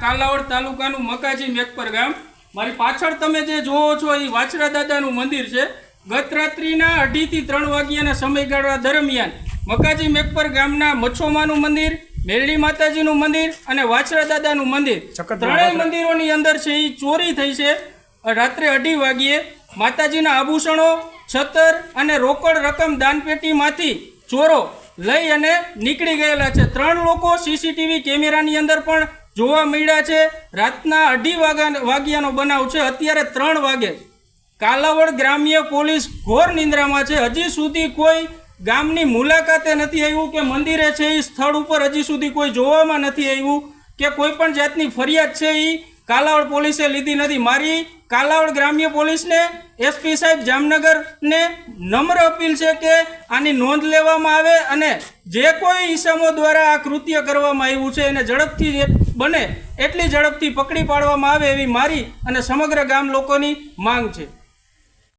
કાલાવડ તાલુકાનું મકાજી મેકપર ગામ. મારી પાછળ તમે જે જોવો છો એ વાછરા દાદાનું મંદિર છે. ગત રાત્રિના અઢીથી ત્રણ વાગ્યાના સમયગાળા દરમિયાન મકાજી મેકપર ગામના મચ્છોમાનું મંદિર મેરડી માતાજીનું મંદિર અને વાછરા દાદાનું મંદિર. ત્રણેય મંદિરોની અંદર છે એ ચોરી થઈ છે. રાત્રે અઢી વાગ્યે માતાજીના આભૂષણો છતર અને રોકડ રકમ દાનપેટીમાંથી ચોરો લઈ અને નીકળી ગયેલા છે. ત્રણ લોકો સીસીટીવી કેમેરાની અંદર પણ જોવા મળ્યા છે. રાતના અઢી વાગ્યા વાગ્યાનો બનાવ છે. અત્યારે ત્રણ વાગે કાલાવડ ગ્રામ્ય પોલીસ ઘોર નિંદ્રામાં છે. હજી સુધી કોઈ ગામની મુલાકાતે નથી આવ્યું કે મંદિરે છે એ સ્થળ ઉપર હજી સુધી કોઈ જોવામાં નથી આવ્યું કે કોઈ પણ જાતની ફરિયાદ છે એ કાલાવડ પોલીસે લીધી નથી. મારી કાલાવડ ગ્રામ્ય પોલીસને એસપી સાહેબ જામનગરને નમ્ર અપીલ છે કે આની નોંધ લેવામાં આવે અને જે કોઈ ઈસમો દ્વારા આ કૃત્ય કરવામાં આવ્યું છે, એને ઝડપથી બને, એટલી ઝડપથી પકડી પાડવામાં આવે એવી મારી અને સમગ્ર ગામ લોકોની માંગ છે.